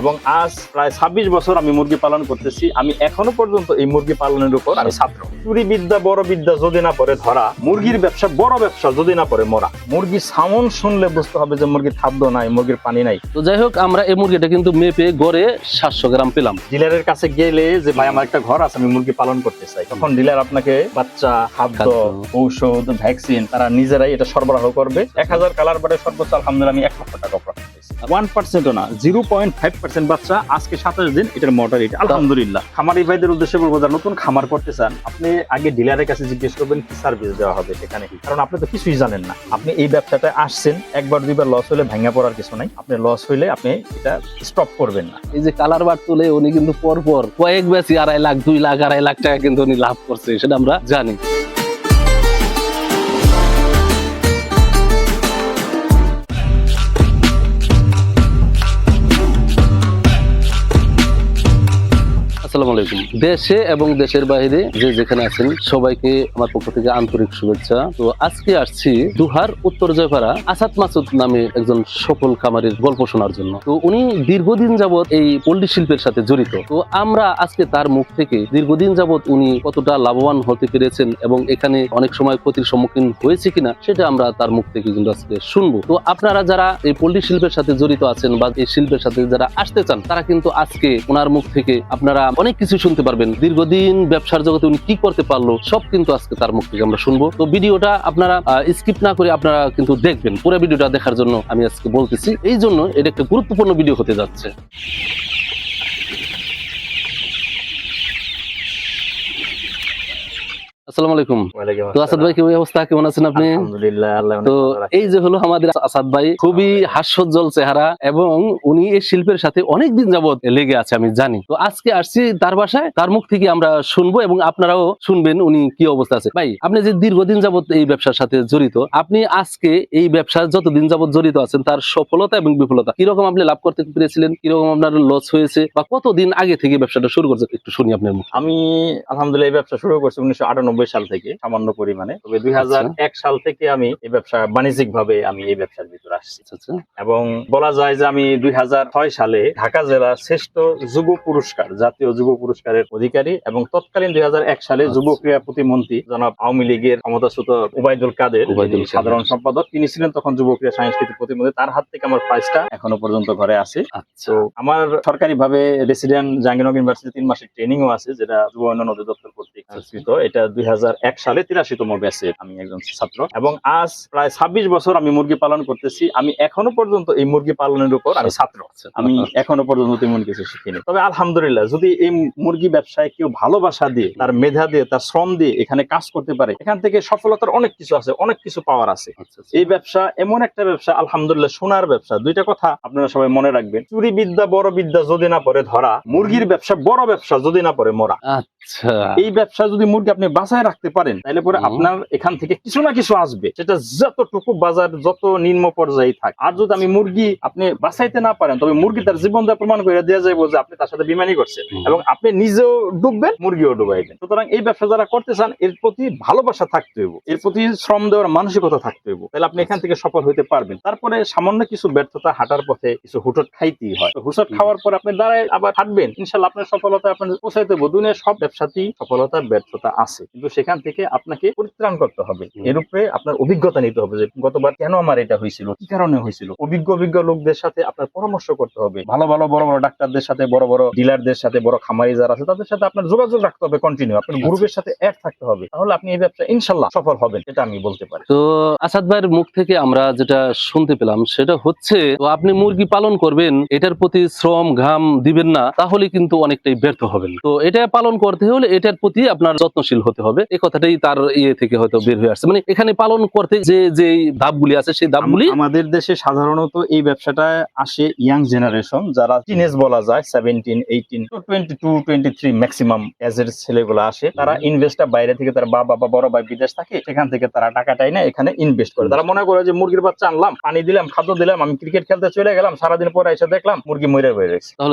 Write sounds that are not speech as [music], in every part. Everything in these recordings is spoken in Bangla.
এবং আজ প্রায় ছাব্বিশ বছর আমি মুরগি পালন করতেছি। আমি এখনও পর্যন্ত এই মুরগি পালনের উপর আমি ছাত্র। চুরি বিদ্যা বড় বিদ্যা যদি না পড়ে ধরা মুরগির ব্যবসা বড় ব্যবসা যদি না পড়ে মরা। মুরগি সাউন্ড শুনলে বুঝতে হবে যে মুরগির খাদ্য নাই মুরগির পানি নাই। তো যাই হোক আমরা এই মুরগিটা কিন্তু মেপে গড়ে সাতশো গ্রাম পেলাম। ডিলারের কাছে গেলে যে ভাই আমার একটা ঘর আছে আমি মুরগি পালন করতে চাই। তখন ডিলার আপনাকে বাচ্চা খাদ্য। ঔষধ ভ্যাকসিন তারা নিজেরাই এটা সরবরাহ করবে। এক হাজার কালার বারে সর্বোচ্চ আলহামদুলিল্লাহ আমি এক লক্ষ টাকা ওয়ান পার্সেন্টও না জিরো পয়েন্ট ফাইভ পার্সেন্ট বাচ্চা আজকে সাতাশ দিন এটার মর্টালিটি আলহামদুলিল্লাহ। খামারি ভাইদের উদ্দেশ্যে বলব যারা নতুন খামার করতে চান আপনি আগে ডিলারের কাছে জিজ্ঞেস করবেন কি সার্ভিস দেওয়া হবে সেখানে। কারণ আপনি তো কিছুই জানেন না। আপনি এই ব্যবসাটা আসছেন একবার দুইবার লস হলে ভেঙে পড়ার কিছু নাই। আপনি লস হইলে আপনি এটা স্টপ করবেন না। এই যে কালার বার তুলে উনি কিন্তু পর পর কয়েক বেশি আড়াই লাখ দুই লাখ আড়াই লাখ টাকা কিন্তু উনি লাভ করছে সেটা আমরা জানি। আসসালামু আলাইকুম। দেশে এবং দেশের বাইরে যে যেখানে আছেন, সবাইকে আমার পক্ষ থেকে আন্তরিক শুভেচ্ছা। তো আজকে আসছি দুহার উত্তর জয়পাড়া আসাদ মাসুদ নামে একজন সফল খামারের গল্প শোনার জন্য। তো উনি দীর্ঘদিন যাবৎ এই পল্লী শিল্পের সাথে জড়িত। তো আমরা আজকে তার মুখ থেকে দীর্ঘদিন যাবৎ উনি কতটা লাভবান হতে পেরেছেন এবং এখানে অনেক সময় ক্ষতির সম্মুখীন হয়েছে কিনা, সেটা আমরা তার মুখ থেকে কিন্তু আজকে শুনব। তো আপনারা যারা এই পল্লী শিল্পের সাথে জড়িত আছেন বা এই শিল্পের সাথে যারা আসতে চান, তারা কিন্তু আজকে ওনার মুখ থেকে আপনারা অনেক কিছু শুনতে পারবেন। দীর্ঘদিন ব্যবসার জগতে উনি কি করতে পারল, সব কিন্তু আজকে তার মুখ থেকে আমরা শুনব। তো ভিডিওটা আপনারা স্কিপ না করে আপনারা কিন্তু দেখবেন। পুরো ভিডিওটা দেখার জন্য আমি আজকে বলতেছি। এই জন্য এটা একটা গুরুত্বপূর্ণ ভিডিও হতে যাচ্ছে। আসসালামু আলাইকুম। তো আসাদ ভাই কি অবস্থা? কেমন আছেন আপনি? তো। এই যে হলো আমাদের আসাদ ভাই খুবই হাস্যোজ্জ্বল চেহারা এবং উনি এই শিল্পের সাথে অনেক দিন যাবত লেগে আছে আমি জানি। তো আজকে আসছি তার বাসায় তার মুখ থেকে আমরা শুনব এবং আপনারাও শুনবেন উনি কি অবস্থা আছে। ভাই আপনি যে দীর্ঘদিন যাবত এই ব্যবসার সাথে জড়িত আপনি আজকে এই ব্যবসার যতদিন যাবত জড়িত আছেন তার সফলতা এবং বিফলতা কীরকম আপনি লাভ করতে পেরেছিলেন কীরকম আপনার লস হয়েছে বা কতদিন আগে থেকে ব্যবসাটা শুরু করছেন? একটু শুনি আপনার মুখ। আমি আলহামদুলিল্লাহ এই ব্যবসা শুরু করছি উনিশশো আটানব্বই সাল থেকে সামান্য পরিমাণে। তবে দুই হাজার এক সাল থেকে আমি এই ব্যবসা বাণিজ্যিক ভাবে আমি এই ব্যবসার ভিতরে আসছি। আচ্ছা আচ্ছা। এবং বলা যায় যে আমি দুই সালে ঢাকা জেলা শ্রেষ্ঠ যুব পুরস্কার জাতীয় যুব পুরস্কারের অধিকারী এবং তৎকালীন দুই সালে আচ্ছা। যুব ক্রীড়া প্রতিমন্ত্রী জনাব আওয়ামী লীগের ক্ষমতাচ্যুত উবাইদুল কাদের সাধারণ সম্পাদক তিনি ছিলেন তখন যুব ক্রীড়া সাংস্কৃতিক প্রতিমন্ত্রী। তার হাত থেকে আমার প্রাইজটা এখনও পর্যন্ত ঘরে আছে। আচ্ছা। তো আমার সরকারি ভাবে রেসিডেন্ট জাহাঙ্গীরনগর ইউনিভার্সিটি তিন মাসের ট্রেনিং ও আছে যেটা যুব উন্নয়ন অধিদপ্তর কর্তৃক এটা দুই হাজার সালে তিরাশিতম ব্যাচের আমি একজন ছাত্র। এবং আজ প্রায় ছাব্বিশ বছর আমি মুরগি পালন করতেছি। আমি এখনও পর্যন্ত এই মুরগি পালনের উপর আমি ছাত্র। আমি এখনও পর্যন্ত তেমন কিছু শিখিনি। তবে আলহামদুলিল্লাহ যদি এই মুরগি ব্যবসায় কেউ ভালোবাসা দিয়ে তার মেধা দিয়ে তার শ্রম দিয়ে এখানে কাজ করতে পারে এখান থেকে সফলতার অনেক কিছু আছে অনেক কিছু পাওয়ার আছে। আচ্ছা এই ব্যবসা এমন একটা ব্যবসা আলহামদুলিল্লাহ সোনার ব্যবসা। দুইটা কথা আপনারা সবাই মনে রাখবেন। চুরি বিদ্যা বড় বিদ্যা যদি না পড়ে ধরা মুরগির ব্যবসা বড় ব্যবসা যদি না পড়ে মরা। আচ্ছা। এই ব্যবসা যদি মুরগি আপনি বাঁচায় রাখতে পারেন তাহলে পরে আপনার এখান থেকে কিছু না কিছু আসবে। সেটা যতটুকু বাজার যত নিম্ন পর্যায়ে থাক। আর যদি আমি মুরগি আপনি বাঁচাইতে না পারেন তবে মুরগি তার জীবন দেওয়া প্রমাণ করে দেওয়া যাবে যে আপনি তার সাথে বিমানি করছেন এবং আপনি নিজেও ডুববেন মুরগিও ডুবাইবেন সুতরাং এই ব্যবসা যারা করতে চান এর প্রতি ভালোবাসা থাকতে হইব। এর প্রতি শ্রম দেওয়ার মানসিকতা থাকতে হইব। তাহলে আপনি এখান থেকে সফল হতে পারবেন। তারপরে সামান্য কিছু ব্যর্থতা হাঁটার পথে কিছু হুটট খাইতেই হয়। তো হুটট খাওয়ার পর আপনি দাঁড়ায় আবার হাঁটবেন। ইনশাল্লাহ আপনার সফলতা আপনার পৌঁছাইতে হবে দুনিয়ার সব ব্যবসাতেই সফলতা ব্যর্থতা আছে। কিন্তু সেখান থেকে আপনাকে পরিত্রাণ করতে হবে। হুম। এর উপরে আপনার অভিজ্ঞতা নিতে হবে যে গতবার কেন আমার এটা হয়েছিল? কি কারণে হয়েছিল? অভিজ্ঞ অভিজ্ঞ লোকদের সাথে আপনার পরামর্শ করতে হবে। ভালো ভালো বড় বড় ডাক্তারদের সাথে বড় বড় ডিলারদের সাথে বড় খামারি যারা আছে তাদের সাথে আপনার যোগাযোগ রাখতে হবে কন্টিনিউ আপনার। গ্রুপের সাথে অ্যাড থাকতে হবে। তাহলে আপনি এই ব্যবসা ইনশাল্লাহ সফল হবেন এটা আমি বলতে পারি। তো আসাদ ভাইয়ের মুখ থেকে আমরা যেটা শুনতে পেলাম সেটা হচ্ছে তো আপনি মুরগি পালন করবেন এটার প্রতি শ্রম ঘাম দিবেন না তাহলে কিন্তু অনেকটাই ব্যর্থ হবেন। তো এটা পালন করতে হলে এটার প্রতি আপনার যত্নশীল হতে হবে। এই কথাটাই তার ইয়ে থেকে হয়তো বের হয়ে আসছে। মানে এখানে পালন করতে যে যে ধাপগুলি আছে সেই ধাপগুলি আম- আমাদের দেশে সাধারণত এই ব্যবসাটা আসে ইয়াং জেনারেশন যারা টিনেজ বলা যায় seventeen eighteen twenty two twenty three maximum এজের ছেলেগুলো আসে। তারা ইনভেস্টটা বাইরে থেকে তার বাবা বা বড় ভাই বিদেশ থাকে সেখান থেকে তারা টাকাটাই না এখানে ইনভেস্ট করে। তারা মনে করে যে মুরগির বাচ্চা আনলাম পানি দিলাম খাদ্য দিলাম আমি ক্রিকেট খেলতে চলে গেলাম সারাদিন পরে এসে দেখলাম মুরগি মরে হয়ে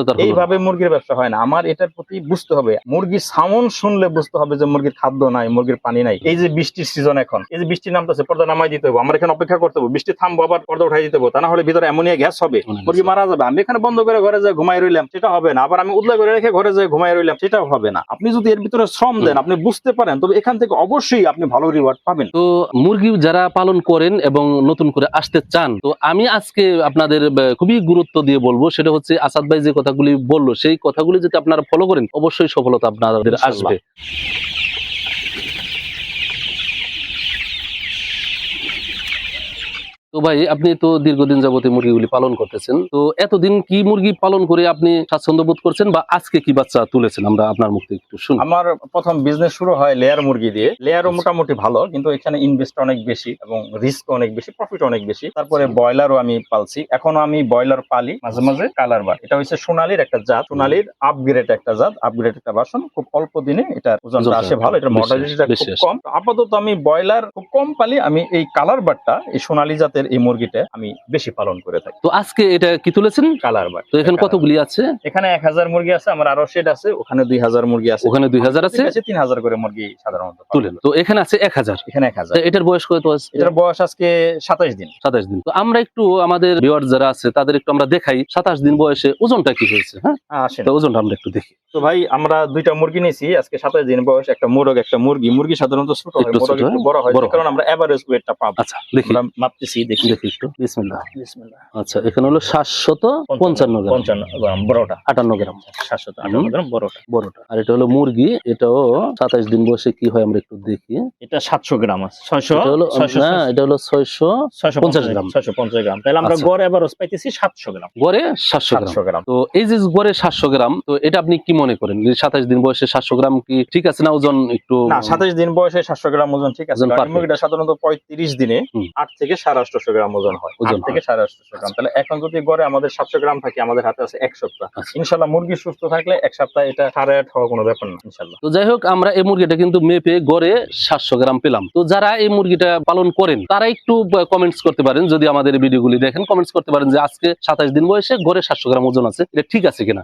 তার এইভাবে মুরগির ব্যবসা হয় না। আমার এটার প্রতি বুঝতে হবে মুরগি সাউন্ড শুনলে বুঝতে হবে যে মুরগির খাদ্য নাই মুরগির পানি নাই। এই যে বৃষ্টির সিজন এখন এই যে বৃষ্টি নামতেছে পর্দা নামাই দিতে হবে আমার এখানে অপেক্ষা করতে হবে বৃষ্টি থামবো আবার পর্দা উঠাই দিতে হবে তা না হলে ভিতরে অ্যামোনিয়া গ্যাস হবে। মুরগি মারা যাবে আমি এখানে বন্ধ করে ঘরে যায় ঘুমাই রইলাম সেটা হবে না। আবার আমি উদলা করে রেখে ঘরে যায় ঘুমাই রইলাম সেটাও হবে না। আপনি যদি এর ভিতরে শ্রম দেন আপনি বুঝতে পারেন তবে এখান থেকে অবশ্যই আপনি ভালো রিওয়ার্ড পাবেন। তো মুরগি যারা পালন করেন এবং নতুন করে আসতে চান তো আমি আজকে আপনাদের খুবই গুরুত্ব দিয়ে বলব সেটা হচ্ছে আসাদ ভাই যে কথাগুলি বলল সেই কথাগুলি যদি আপনারা ফলো করেন অবশ্যই সফলতা আপনাদের। আসবে। তো ভাই আপনি তো দীর্ঘদিন যাবত মুরগিগুলি পালন করতেছেন। তো এতদিন কি মুরগি পালন করে আপনি স্বাচ্ছন্দ্য বোধ করছেন বা আজকে কি বাচ্চা তুলেছেন? আমরা আপনার মুখ থেকে একটু শুনি। আমার প্রথম বিজনেস শুরু হয় লেয়ার মুরগি দিয়ে। লেয়ারও মোটামুটি ভালো কিন্তু এখানে ইনভেস্ট অনেক বেশি এবং রিস্ক অনেক বেশি প্রফিট অনেক বেশি। তারপরে ব্রয়লারও আমি পালছি। এখনও আমি ব্রয়লার পালি মাঝে মাঝে কালার বার। এটা হচ্ছে সোনালির একটা জাত। সোনালির আপগ্রেড একটা জাত। আপগ্রেড একটা বাসন খুব অল্প দিনে এটা ওজনটা ওজনটা আসে ভালো। এটা বেশি মর্টালিটিটা খুব কম। আপাতত আমি ব্রয়লার খুব কম পালি। আমি এই কালার বারটা এই সোনালি জাতের এই মুরগিটা আমি বেশি পালন করে থাকি। তো আজকে এটা কি তুলেছেন? Colour bar. তো এখানে কতগুলি আছে? এখানে এক হাজার মুরগি আছে আমার আরও শেড আছে ওখানে দুই হাজার মুরগি আছে। ওখানে দুই হাজার আছে? তিন হাজার করে মুরগি সাধারণত তুলেন তো এখানে আছে এক হাজার। এখানে এক হাজার। এটার বয়স কত আছে? এটার বয়স আজকে সাতাইশ দিন। সাতাশ দিন। তো আমরা একটু আমাদের ভিউয়ার যারা আছে তাদের একটু আমরা দেখাই সাতাশ দিন বয়সে ওজনটা কি হয়েছে হ্যাঁ? আসেন। ওজনটা আমরা একটু দেখি। তো ভাই আমরা দুইটা মুরগি নিয়েছি আজকে সাতাশ দিন বয়স একটা মোরগ একটা মুরগি। মুরগি সাধারণত ছোট হয় মোরগ একটু বড় হয় কারণে আমরা এভারেজ ওয়েটটা পাবো। আচ্ছা দেখি। মাপতেছি দেখি দেখি একটু। বিসমিল্লাহ। বিসমিল্লাহ। আচ্ছা এখানে হলো সাতশত পঞ্চান্ন গ্রাম। পঞ্চান্ন গ্রাম বড়টা আটান্ন গ্রাম। সাতশো আটান্ন গ্রাম বড়টা বড়টা আর এটা হলো মুরগি। এটাও সাতাশ দিন বয়সে কি হয় আমরা একটু দেখি। এটা সাতশো গ্রাম আছে। ছয়শো? হলো না এটা হলো ছয়শো ছয়শো পঞ্চাশ পঞ্চাশ গ্রাম। গ্রাম ছয়শো পঞ্চাশ গ্রাম। তাহলে আমরা আচ্ছা। গড় পাইতেছি সাতশো গ্রাম। গড়ে সাতশো গ্রাম। সাতশো গ্রাম। তো এই যে গড়ে সাতশো গ্রাম তো এটা আপনি কি মনে করেন? সাতাশ দিন বয়সে সাতশো গ্রাম কি ঠিক আছে না ওজন একটু না সাতাইশ দিন বয়সে সাতশো গ্রাম ওজন ঠিক আছে। মুরগিটা সাধারণত পঁয়ত্রিশ দিনে আট থেকে সাড়ে আটশো গ্রাম ওজন হয়। ওজন থেকে সাড়ে আটশো গ্রাম। তাহলে এখন যদি গড়ে আমাদের সাতশো গ্রাম থাকে আমাদের হাতে আছে এক সপ্তাহ। আচ্ছা। ইনশাল্লাহ মুরগি সুস্থ থাকলে এক সপ্তাহ এটা সাড়ে আট হওয়া কোনো ব্যাপার না ইনশাল্লাহ। তো যাই হোক আমরা এই মুরগিটা কিন্তু মেপে গড়ে সাতশো গ্রাম পেলাম। তো যারা এই মুরগিটা পালন করেন তারা একটু কমেন্টস করতে পারেন যদি আমাদের ভিডিওগুলি দেখেন কমেন্টস করতে পারেন যে আজকে সাতাশ দিন বয়সে গড়ে সাতশো গ্রাম ওজন আছে এটা ঠিক আছে কিনা?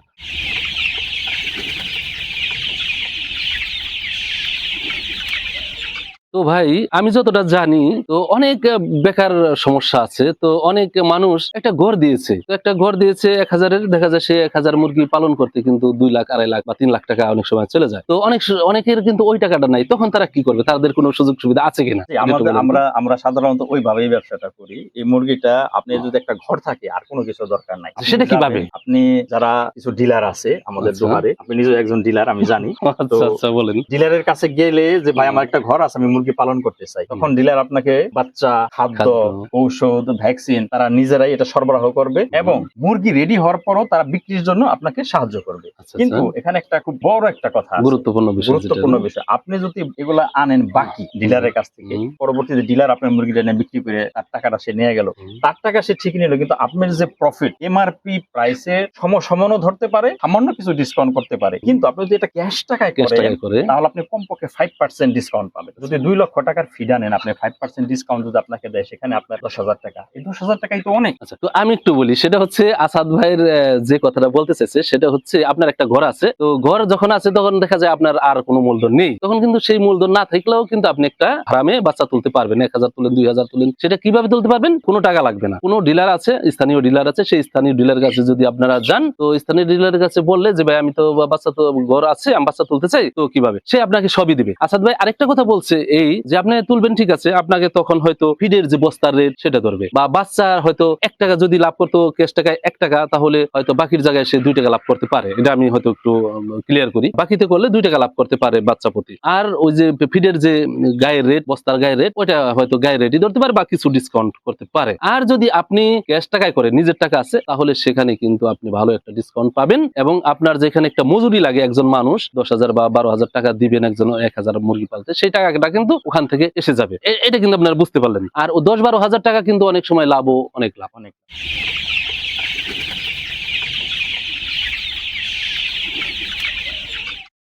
তো ভাই আমি যতটা জানি তো অনেক বেকার সমস্যা আছে তো অনেক মানুষ একটা ঘর দিয়েছে। তো একটা ঘর দিয়েছে এক হাজারের দেখা যায় সে এক হাজার মুরগি পালন করতে কিন্তু দুই লাখ আড়াই লাখ বা তিন লাখ টাকা অনেক সময় চলে যায়। তো অনেক অনেকের কিন্তু ওই টাকাটা নাই তখন তারা কি করবে? তাদের কোনো সুযোগ সুবিধা আছে কিনা? আমাদের। আমরা আমরা সাধারণত ওইভাবেই ব্যবসাটা করি। এই মুরগিটা আপনি যদি একটা ঘর থাকে আর কোনো কিছু দরকার নাই। সেটা কীভাবে? আপনি যারা কিছু ডিলার আছে আমাদের আচ্ছা। দোকানে আপনি নিজেও একজন ডিলার আমি জানি। [laughs] আচ্ছা আচ্ছা বলেন। ডিলারের কাছে গেলে যে ভাই আমার একটা ঘর আছে আমি মুরগি পালন করতে চাই। তখন ডিলার আপনাকে বাচ্চা খাদ্য। ঔষধ ভ্যাকসিন তারা নিজেরাই এটা সরবরাহ করবে এবং মুরগি রেডি হওয়ার পরও তারা বিক্রির জন্য আপনাকে সাহায্য করবে। আচ্ছা কিন্তু আচ্ছা। এখানে একটা খুব বড় একটা কথা গুরুত্বপূর্ণ বিষয় গুরুত্বপূর্ণ বিষয়। আপনি যদি এগুলা আনেন বাকি ডিলারের কাছ থেকে পরবর্তীতে ডিলার আপনার মুরগিটা নিয়ে বিক্রি করে তার টাকাটা সে নিয়ে গেল তার টাকা সে ঠিক নিল কিন্তু আপনার যে প্রফিট এমআরপি প্রাইসে সম সমানও ধরতে পারে সামান্য কিছু ডিসকাউন্ট করতে পারে। কিন্তু আপনি যদি এটা ক্যাশ টাকায় ক্যাশ করেন টাকায় করে তাহলে আপনি কমপক্ষে ফাইভ পার্সেন্ট ডিসকাউন্ট পাবেন। যদি দুই লক্ষ টাকার ফিডা নেন আপনি। ফাইভ পার্সেন্ট ডিসকাউন্ট যদি আপনাকে দেয়, সেখানে আপনার দশ হাজার টাকা। এই দশ হাজার টাকাই তো অনেক। আচ্ছা তো আমি একটু বলি, সেটা হচ্ছে আসাদ ভাইয়ের যে কথাটা বলতে চাইছে, সেটা হচ্ছে আপনার একটা ঘর আছে। তো ঘর যখন আছে, তখন দেখা যায় আপনার আর কোনো মূলধন নেই। তখন কিন্তু সেই মূলধন না থাকলেও কিন্তু আপনি একটা ফার্মে বাচ্চা তুলতে পারবেন। এক হাজার তুলেন, দুই হাজার তুলেন, সেটা কীভাবে তুলতে পারবেন? কোনো টাকা লাগবে না। কোনো ডিলার আছে, স্থানীয় ডিলার আছে, সেই স্থানীয় ডিলার কাছে যদি আপনারা যান, তো স্থানীয় ডিলারের কাছে বললে যে, ভাই, আমি তো বাচ্চা তো, ঘর আছে, আমি বাচ্চা তুলতে চাই। তো কীভাবে? সে আপনাকে সবই দিবে। আসাদ ভাই আরেকটা কথা বলছে, এই যে আপনি তুলবেন, ঠিক আছে, আপনাকে তখন হয়তো ফিডের যে বস্তার রেট সেটা ধরবে। বা বাচ্চা হয়তো এক টাকা যদি লাভ করতো ক্যাশ টাকায় এক টাকা, তাহলে হয়তো বাকির জায়গায় সে দুই টাকা লাভ করতে পারে। এটা আমি হয়তো একটু ক্লিয়ার করি। বাকিতে করলে দুই টাকা লাভ করতে পারে বাচ্চা প্রতি। আর ওই যে ফিডের যে গায়ের রেট বস্তার গায়ের রেট ওইটা হয়তো গায়ের রেটই ধরতে পারে, বা কিছু ডিসকাউন্ট করতে পারে। আর যদি আপনি ক্যাশ টাকায় করে নিজের টাকা আছে, তাহলে সেখানে কিন্তু আপনি ভালো একটা ডিসকাউন্ট পাবেন। এবং আপনার যেখানে একটা মজুরি লাগে একজন মানুষ, দশ হাজার বা বারো হাজার টাকা দিবেন একজন এক হাজার মুরগি পালতে, সেই টাকাটা কিন্তু ওখান থেকে এসে যাবে। এটা কিন্তু আপনারা বুঝতে পারলেন। আর দশ বারো হাজার টাকা কিন্তু অনেক সময় লাভও, অনেক লাভ। অনেক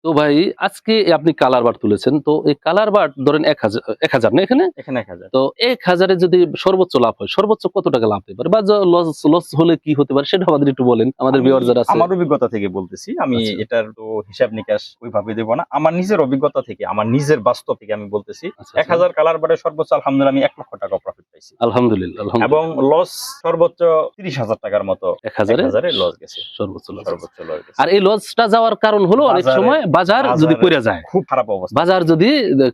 তো ভাই আজকে আপনি কালার বার তুলেছেন তো এই কালার বার ধরেন এক হাজার এক হাজার না এখানে? এখানে এক হাজার। তো এক হাজারে যদি সর্বোচ্চ লাভ হয় সর্বোচ্চ কত টাকা লাভ হতে পারে? বা লস লস হলে কি হতে পারে সেটা আমাদের একটু বলেন আমাদের আমি যারা আছে। আমার অভিজ্ঞতা থেকে বলতেছি আমি আচ্ছা। এটার তো হিসাব নিকাশ ওইভাবে দেবো না। আমার নিজের অভিজ্ঞতা থেকে আমার নিজের বাস্তব থেকে আমি বলতেছি আচ্ছা, এক হাজার কালার বারে সর্বোচ্চ আলহামদুলিল্লাহ আমি এক লক্ষ টাকা প্রফিট পাইছি। আলহামদুলিল্লাহ এবং লস সর্বোচ্চ তিরিশ হাজার টাকার মতো এক হাজারে? লস গেছে। সর্বোচ্চ। সর্বোচ্চ লস আর এই লসটা যাওয়ার কারণ হলো অনেক সময় বাজার যদি পড়ে যায়। খুব খারাপ অবস্থা। বাজার যদি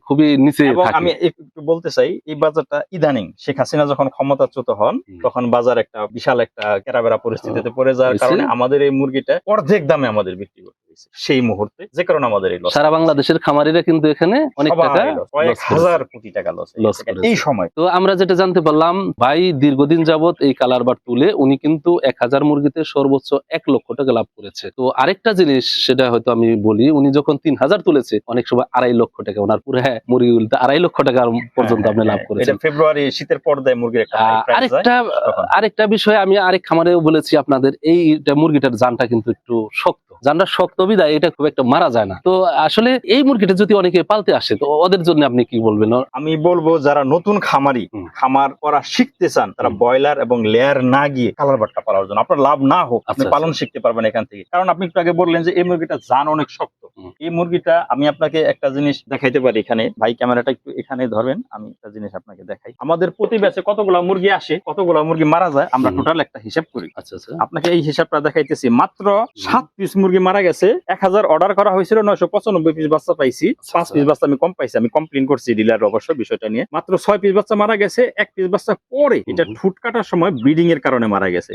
খুবই নিচে থাকে। আমি একটু বলতে চাই এই বাজারটা ইদানিং শেখ হাসিনা যখন ক্ষমতাচ্যুত হন তখন বাজার একটা বিশাল একটা কেরাবেরা পরিস্থিতিতে পড়ে যাওয়ার কারণে আমাদের এই মুরগিটা অর্ধেক দামে আমাদের বিক্রি করতে। হয়েছে সেই মুহূর্তে যে কারণে আমাদের এই সারা বাংলাদেশের খামারিরা কিন্তু এখানে অনেক টাকা কয়েক হাজার কোটি টাকা লস এই সময়। তো আমরা যেটা জানতে পারলাম ভাই দীর্ঘদিন যাবত এই কালার বার তুলে উনি কিন্তু এক হাজার মুরগিতে সর্বোচ্চ এক লক্ষ টাকা লাভ করেছে। তো আরেকটা জিনিস সেটা হয়তো আমি বলি উনি যখন তিন হাজার তুলেছে অনেক সময় আড়াই লক্ষ টাকা ওনার পুরো হ্যাঁ মুরগিগুলিতে আড়াই লক্ষ টাকা পর্যন্ত আপনি লাভ হ্যাঁ, করেছেন। ফেব্রুয়ারি শীতের পর্দায় মুরগির। আরেকটা তখন। আরেকটা বিষয় আমি আরেক খামারেও বলেছি আপনাদের এইটা মুরগিটার জানটা কিন্তু একটু শক্ত জানটা শক্ত বিদায় এটা খুব একটা মারা যায় না। তো আসলে এই মুরগিটা যদি অনেকে পালতে আসে তো ওদের জন্য আপনি কি বলবেন? আমি বলব যারা নতুন খামারি খামার করা শিখতে চান তারা ব্রয়লার এবং লেয়ার না গিয়ে কালার বাট্টা পালার জন্য। আপনার লাভ না হোক আপনি আচ্ছা, পালন শিখতে পারবেন এখান থেকে। কারণ আপনি একটু আগে বললেন যে এই মুরগিটা জান অনেক শক্ত। এই মুরগিটা আমি আপনাকে একটা জিনিস দেখাইতে পারি এখানে। ভাই ক্যামেরাটা একটু এখানে ধরবেন আমি একটা জিনিস আপনাকে দেখাই। আমাদের প্রতি ব্যাচে কতগুলা মুরগি আসে কতগুলা মুরগি মারা যায় আমরা টোটাল একটা হিসাব করি। আচ্ছা আচ্ছা। আপনাকে এই হিসাবটা দেখাইতেছি মাত্র সাত পিস মুরগি মারা গেছে এক হাজার অর্ডার করা হয়েছিল নয়শো পঁচানব্বই পিস বাচ্চা পাইছি। পাঁচ পিস বাচ্চা আমি কম পাইছি আমি কমপ্লেন করছি ডিলার অবশ্য বিষয়টা নিয়ে। মাত্র ছয় পিস বাচ্চা মারা গেছে এক পিস বাচ্চা পরে এটা ঠুট কাটার সময় ব্রিডিং এর কারণে মারা গেছে।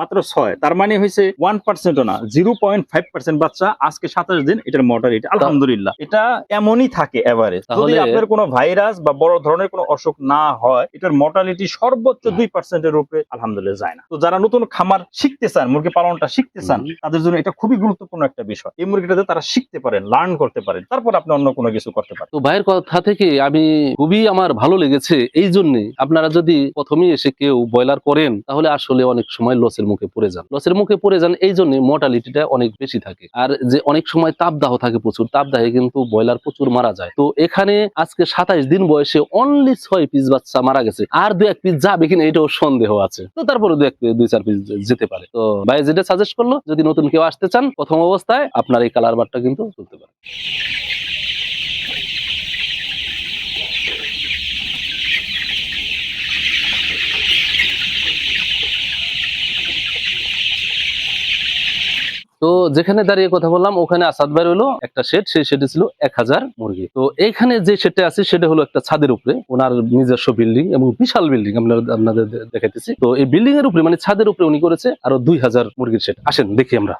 মাত্র ছয় তার মানে হয়েছে ওয়ান পার্সেন্টও না জিরো পয়েন্ট ফাইভ পার্সেন্ট বাচ্চা আজকে সাতাশ দিন এটার মর্টালিটি আলহামদুলিল্লাহ। এটা এমনই থাকে এভারেজ যদি আপনার কোনো ভাইরাস বা বড় ধরনের কোনো অসুখ না হয় এটার মর্টালিটি সর্বোচ্চ দুই পার্সেন্টের উপরে আলহামদুলিল্লাহ যায় না। তো যারা নতুন খামার শিখতে চান মুরগি পালনটা শিখতে চান। তাদের জন্য এটা খুবই গুরুত্বপূর্ণ একটা বিষয়। এই মুরগিটাতে তারা শিখতে পারেন লার্ন করতে পারেন, তারপর আপনি অন্য কোনো কিছু করতে পারেন। তো ভাইয়ের কথা থেকে আমি খুবই আমার ভালো লেগেছে, এই জন্য আপনারা যদি প্রথমেই এসে কেউ ব্রয়লার করেন, তাহলে আসলে অনেক সময় লসের মুখে পড়ে যান। লসের মুখে পড়ে যান, এই জন্য মর্টালিটিটা অনেক বেশি থাকে। আর যে অনেক সময় তাপদাহ থাকে প্রচুর, তাপদাহে কিন্তু ব্রয়লার প্রচুর মারা যায়। তো এখানে আজকে সাতাইশ দিন বয়সে অনলি ছয় পিস বাচ্চা মারা গেছে, আর দু এক পিস যাবে কিনা এটাও সন্দেহ আছে। তো তারপরে দু এক, দুই, চার পিস যেতে পারে। তো ভাই যেটা সাজেস্ট করল, যদি নতুন কেউ আসতে চান প্রথম অবস্থায় আপনার এই কালার বারটা কিন্তু চলতে পারে তো যেখানে দাঁড়িয়ে কথা বললাম, ওখানে আসাদ ভাই হলো একটা শেড সেই শেডে ছিল এক হাজার মুরগি। তো এইখানে যে শেডটা আছে সেটা হলো একটা ছাদের উপরে, ওনার নিজস্ব বিল্ডিং এবং বিশাল বিল্ডিং আমরা আপনাদের দেখাইতেছি। তো এই বিল্ডিং এর উপরে মানে ছাদের উপরে উনি করেছে আরও দুই হাজার মুরগির শেড আসেন, দেখি আমরা।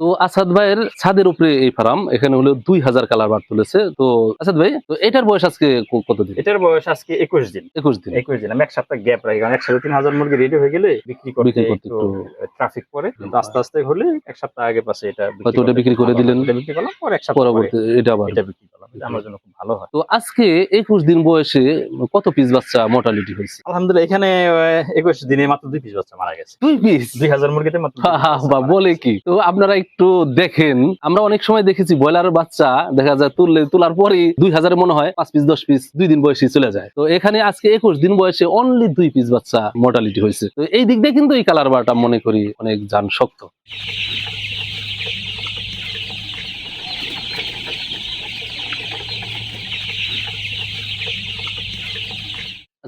তো আসাদ ভাইয়ের ছাদের উপরে এই ফার্ম এখানে হলো দুই হাজার কালার বার তুলেছে। তো আসাদ ভাই তো এটার বয়স আজকে কতদিন? এটার বয়স আজকে একুশ দিন। একুশ দিন। একুশ দিন। আমি এক সপ্তাহ গ্যাপ রাখি কারণ একসাথে তিন হাজার মুরগি রেডি হয়ে গেলে বিক্রি করে বিক্রি করতে ট্রাফিক পরে আস্তে আস্তে হলে এক সপ্তাহ আগে পাশে এটা হয়তো এটা বিক্রি করে দিলেন। বিক্রি করলাম পরে এক সপ্তাহ পরে পরবর্তী এটা আবার এটা বিক্রি আমার জন্য খুব ভালো হয়। তো আজকে একুশ দিন বয়সে কত পিস বাচ্চা মোর্টালিটি হয়েছে? আলহামদুলিল্লাহ এখানে একুশ দিনে মাত্র দুই পিস বাচ্চা মারা গেছে। দুই পিস দুই হাজার মুরগিতে মাত্র বা বলে কি? তো আপনারা একটু দেখেন আমরা অনেক সময় দেখেছি ব্রয়লার বাচ্চা দেখা যায় তুললে তোলার পরই দুই হাজারে মনে হয় পাঁচ পিস দশ পিস দুই দিন বয়সে চলে যায়। তো এখানে আজকে একুশ দিন বয়সে অনলি দুই পিস বাচ্চা মোর্টালিটি হয়েছে। তো এই দিক দিয়ে কিন্তু এই কালার বারটা মনে করি অনেক যান শক্ত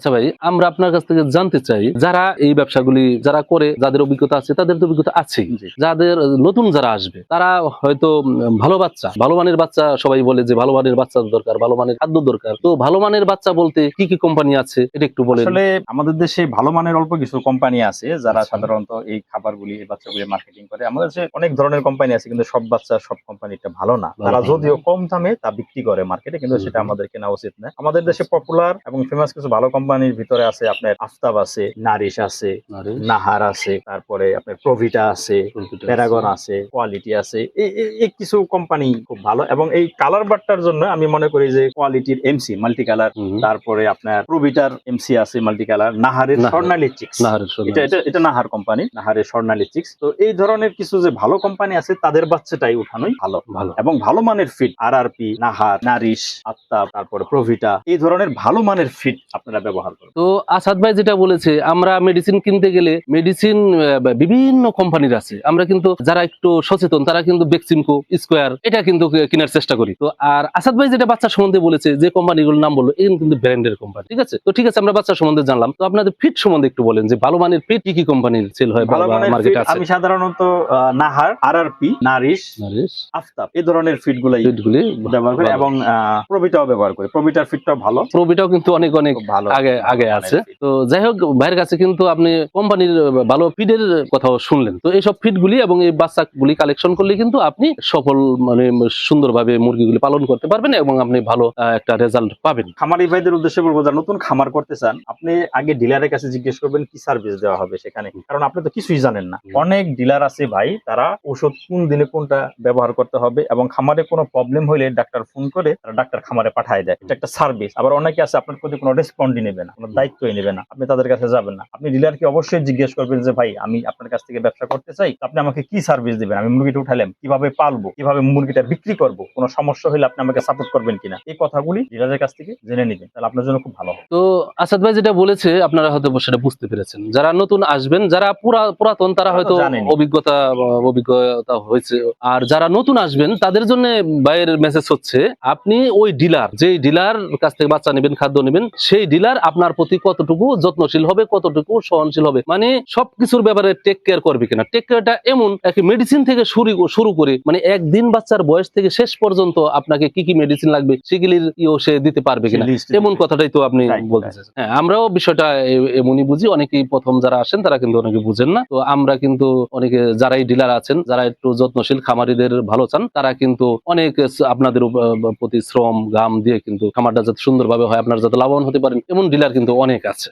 আচ্ছা ভাই আমরা আপনার কাছ থেকে জানতে চাই যারা এই ব্যবসাগুলি যারা করে যাদের অভিজ্ঞতা আছে তাদের তো অভিজ্ঞতা আছে যাদের নতুন যারা আসবে তারা হয়তো ভালো বাচ্চা ভালো মানের বাচ্চা সবাই বলে যে ভালো মানের বাচ্চা দরকার ভালো মানের খাদ্য দরকার। তো ভালো মানের বাচ্চা বলতে কি কি কোম্পানি আছে এটা একটু বলেন। আসলে আমাদের দেশে ভালো মানের অল্প কিছু কোম্পানি আছে যারা আচ্ছা। সাধারণত এই খাবারগুলি এই বাচ্চাগুলি মার্কেটিং করে। আমাদের দেশে অনেক ধরনের কোম্পানি আছে কিন্তু সব বাচ্চা সব কোম্পানিটা ভালো না। তারা যদিও কম দামে তা বিক্রি করে মার্কেটে কিন্তু সেটা আমাদের কেনা উচিত না। আমাদের দেশে পপুলার এবং ফেমাস কিছু ভালো কোম্পানি কোম্পানির ভিতরে আছে আপনার আফতাব আছে নারিশ আছে নাহার আছে তারপরে আপনার প্রভিটা আছে প্যারাগন আছে। কোয়ালিটি আছে। এই- কিছু কোম্পানি খুব ভালো এবং এই কালার বারটার জন্য আমি মনে করি যে কোয়ালিটির এমসি মাল্টি কালার তারপরে আপনার প্রবিটার এমসি আছে মাল্টি কালার নাহারের নাহার। স্বর্ণালী চিক্স এটা নাহার কোম্পানি নাহারের স্বর্ণালী চিক্স তো এই ধরনের কিছু যে ভালো কোম্পানি আছে তাদের বাচ্চাটাই উঠানোই ভালো। ভালো। এবং ভালো মানের feed R R P Nahar nourish Aftab তারপরে প্রভিটা এই ধরনের ভালো মানের ফিট আপনারা ব্যবহার করুন। তো আসাদ ভাই যেটা বলেছে আমরা মেডিসিন কিনতে গেলে মেডিসিন বিভিন্ন কোম্পানির আছে। আমরা কিন্তু যারা একটু সচেতন তারা কিন্তু বেক্সিমকো স্কোয়ার এটা কিন্তু কেনার চেষ্টা করি। তো আর আসাদ ভাই যেটা বাচ্চা সম্বন্ধে বলেছে যে কোম্পানিগুলোর নাম বলল এগুলো কিন্তু ব্র্যান্ডের কোম্পানি ঠিক আছে? তো ঠিক আছে আমরা বাচ্চা সম্বন্ধে জানলাম। তো আপনাদের ফিট সম্বন্ধে একটু বলেন যে ভালো মানের ফিট কি কি কোম্পানির সেল হয় ভালো মানের মার্কেটে আছে? আমি সাধারণত Nahar R R P nourish nourish, Aftab এই ধরনের ফিট গুলাই ফিটগুলি ব্যবহার করি। এবং প্রবিটাও ব্যবহার করি। প্রবিটার ফিটটাও ভালো। প্রবিটাও কিন্তু অনেক অনেক ভালো। আগে আগে ভালো আছে। তো যাই হোক ভাইয়ের কাছে কিন্তু আপনি কোম্পানির ভালো ফিডের কথাও শুনলেন। তো এইসব ফিডগুলি এবং এই বাচ্চাগুলি কালেকশন করলে কিন্তু আপনি সফল মানে সুন্দরভাবে মুরগিগুলি পালন করতে পারবেন এবং আপনি ভালো একটা রেজাল্ট পাবেন। খামারি ভাইদের উদ্দেশ্যে বলব যারা নতুন খামার করতে চান আপনি আগে ডিলারের কাছে জিজ্ঞেস করবেন কি সার্ভিস দেওয়া হবে সেখানে। কারণ আপনি তো কিছুই জানেন না। অনেক ডিলার আছে ভাই তারা ওষুধ কোন দিনে কোনটা ব্যবহার করতে হবে এবং খামারে কোনো প্রবলেম হলে ডাক্তার ফোন করে তারা ডাক্তার খামারে পাঠায় দেয়। এটা একটা সার্ভিস আবার অনেকে আছে আপনার প্রতি কোনো রেসপন্ডই নেবে না কোনো দায়িত্বই নেবে না আপনি তাদের কাছে যাবেন না। আপনি ডিলারকে অবশ্যই জিজ্ঞেস করবেন যে ভাই আমি আপনার কাছ থেকে ব্যবসা করতে চাই আপনি আমাকে কি সার্ভিস দিবেন? আমি মুরগিটা উঠালাম কীভাবে পালবো কীভাবে মুরগিটা বিক্রি করব? কোনো সমস্যা হলে আপনি আমাকে সাপোর্ট করবেন কিনা? এই কথাগুলি ডিলারের কাছ থেকে জেনে নেবেন তাহলে আপনার জন্য খুব ভালো তো আসাদ ভাই যেটা বলেছে আপনারা হয়তো সেটা বুঝতে পেরেছেন। যারা নতুন আসবেন যারা পুরা পুরাতন তারা হয়তো। অভিজ্ঞতা অভিজ্ঞতা হয়েছে। আর যারা নতুন আসবেন তাদের জন্য ভাইয়ের মেসেজ হচ্ছে আপনি ওই ডিলার যে ডিলার কাছ থেকে বাচ্চা নেবেন খাদ্য নেবেন সেই ডিলার আপনার প্রতি কতটুকু যত্নশীল হবে কতটুকু সহনশীল হবে? মানে সবকিছুর ব্যাপারে টেক কেয়ার করবে কিনা? টেক কেয়ারটা এমন একটি মেডিসিন থেকে শুরু শুরু করে মানে একদিন বাচ্চার বয়স থেকে শেষ পর্যন্ত আপনাকে কি কি মেডিসিন লাগবে সেগুলির ইও সে দিতে পারবে কিনা? এমন কথাটাই তো আপনি বলতে হ্যাঁ আমরাও বিষয়টা এমনই বুঝি অনেকেই প্রথম যারা আসেন তারা কিন্তু অনেকে বুঝেন না। তো আমরা কিন্তু অনেকে যারাই ডিলার আছেন যারা একটু যত্নশীল খামারিদের ভালো চান তারা কিন্তু অনেক আপনাদের প্রতি শ্রম গাম দিয়ে কিন্তু খামারটা যাতে সুন্দরভাবে হয় আপনারা যাতে লাভবান হতে পারেন। এমন ডিলার কিন্তু অনেক আছে।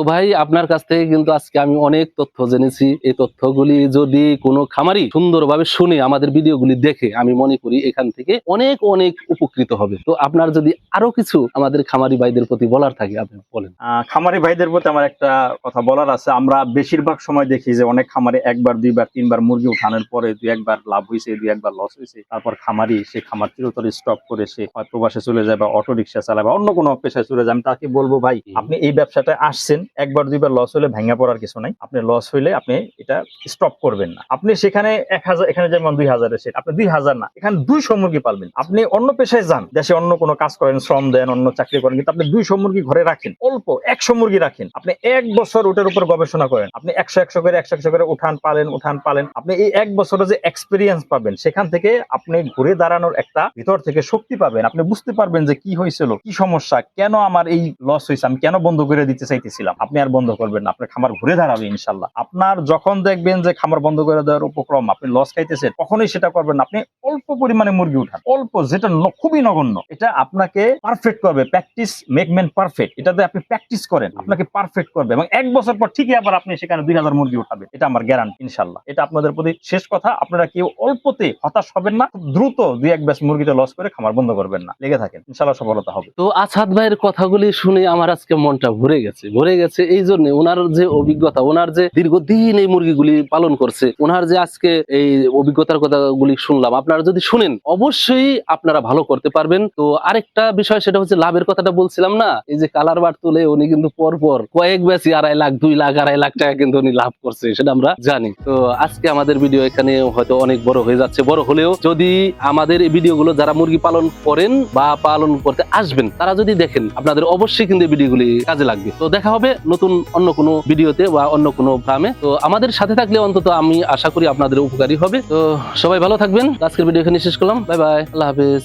তো ভাই আপনার কাছ থেকে কিন্তু আজকে আমি অনেক তথ্য জেনেছি। এই তথ্যগুলি যদি কোনো খামারি সুন্দরভাবে শুনে আমাদের ভিডিওগুলি দেখে আমি মনে করি এখান থেকে অনেক অনেক উপকৃত হবে। তো আপনার যদি আরও কিছু আমাদের খামারি ভাইদের প্রতি বলার থাকে আপনি বলেন। খামারি ভাইদের প্রতি আমার একটা কথা বলার আছে। আমরা বেশিরভাগ সময় দেখি যে অনেক খামারে একবার দুইবার তিনবার মুরগি উঠানোর পরে দুই একবার লাভ হয়েছে দুই একবার লস হয়েছে তারপর খামারি সে খামার চিরতরে স্টপ করে সে প্রবাসে চলে যায় বা অটো রিক্সা চালায় বা অন্য কোনো পেশায় চলে যায়। আমি তাকে বলব ভাই আপনি এই ব্যবসাটায় আসছেন একবার, দুইবার লস হলে ভেঙে পড়ার কিছু নাই। আপনি লস হইলে আপনি এটা স্টপ করবেন না। আপনি সেখানে এক হাজার, এখানে যেমন দুই হাজারের সেট আপনি দুই হাজার না, এখানে দুইশো মুরগি পালবেন। আপনি অন্য পেশায় যান, দেশে অন্য কোনো কাজ করেন, শ্রম দেন, অন্য চাকরি করেন, কিন্তু আপনি দুইশো মুরগি ঘরে রাখেন। অল্প একশো মুরগি রাখেন। আপনি এক বছর ওটার উপর গবেষণা করেন। আপনি একশো একশো করে, একশো একশো করে উঠান, পালেন উঠান, পালেন। আপনি এই এক বছরে যে এক্সপিরিয়েন্স পাবেন, সেখান থেকে আপনি ঘুরে দাঁড়ানোর একটা ভিতর থেকে শক্তি পাবেন। আপনি বুঝতে পারবেন যে কি হয়েছিল, কি সমস্যা, কেন আমার এই লস হয়েছে, আমি কেন বন্ধ করে দিতে চাইতেছিলাম? আপনি আর বন্ধ করবেন আপনার খামার ঘুরে দাঁড়াবে ইনশাল্লাহ আপনার যখন দেখবেন যে খামার বন্ধ করে দেওয়ার উপক্রম, আপনি লস খাইতেছেন কখনোই সেটা করবেন আপনি অল্প পরিমাণে মুরগি উঠান, অল্প যেটা খুবই নগণ্য। এটা আপনাকে পারফেক্ট করবে প্র্যাকটিস মেক ম্যান পারফেক্ট এটাতে আপনি প্র্যাকটিস করেন, আপনাকে পারফেক্ট করবে এবং এক বছর পর ঠিকই আবার আপনি সেখানে দুই হাজার মুরগি উঠাবেন। এটা আমার গ্যারান্টি ইনশাল্লাহ এটা আপনাদের প্রতি শেষ কথা, আপনারা কেউ অল্পতে হতাশ হবেন না দ্রুত দুই এক ব্যাস মুরগিটা লস করে খামার বন্ধ করবেন না। লেগে থাকেন ইনশাল্লাহ সফলতা হবে। তো আসাদ ভাইয়ের কথাগুলি শুনে আমার আজকে মনটা ভরে গেছে, ভরে গেছে, এই জন্য ওনার যে অভিজ্ঞতা, ওনার যে দীর্ঘদিন এই মুরগিগুলি পালন করছে, ওনার যে আজকে এই অভিজ্ঞতার কথাগুলি শুনলাম, আপনারা যদি শুনেন, অবশ্যই আপনারা ভালো করতে পারবেন। তো আরেকটা বিষয়, সেটা হচ্ছে লাভের কথাটা বলছিলাম না, এই যে কালার বার তুলে উনি কিন্তু পর পর কয়েক বেশি আড়াই লাখ, দুই লাখ, আড়াই লাখ টাকা কিন্তু উনি লাভ করছে, সেটা আমরা জানি। তো আজকে আমাদের ভিডিও এখানে হয়তো অনেক বড় হয়ে যাচ্ছে, বড় হলেও যদি আমাদের এই ভিডিওগুলো যারা মুরগি পালন করেন বা পালন করতে আসবেন, তারা যদি দেখেন, আপনাদের অবশ্যই কিন্তু এই ভিডিওগুলি কাজে লাগবে। তো দেখা হবে নতুন অন্য কোনো ভিডিওতে বা অন্য কোনো ফার্মে। তো আমাদের সাথে থাকলে অন্তত আমি আশা করি আপনাদের উপকারী হবে। তো সবাই ভালো থাকবেন। আজকের ভিডিও এখানে শেষ করলাম। Bye bye. আল্লাহ হাফেজ।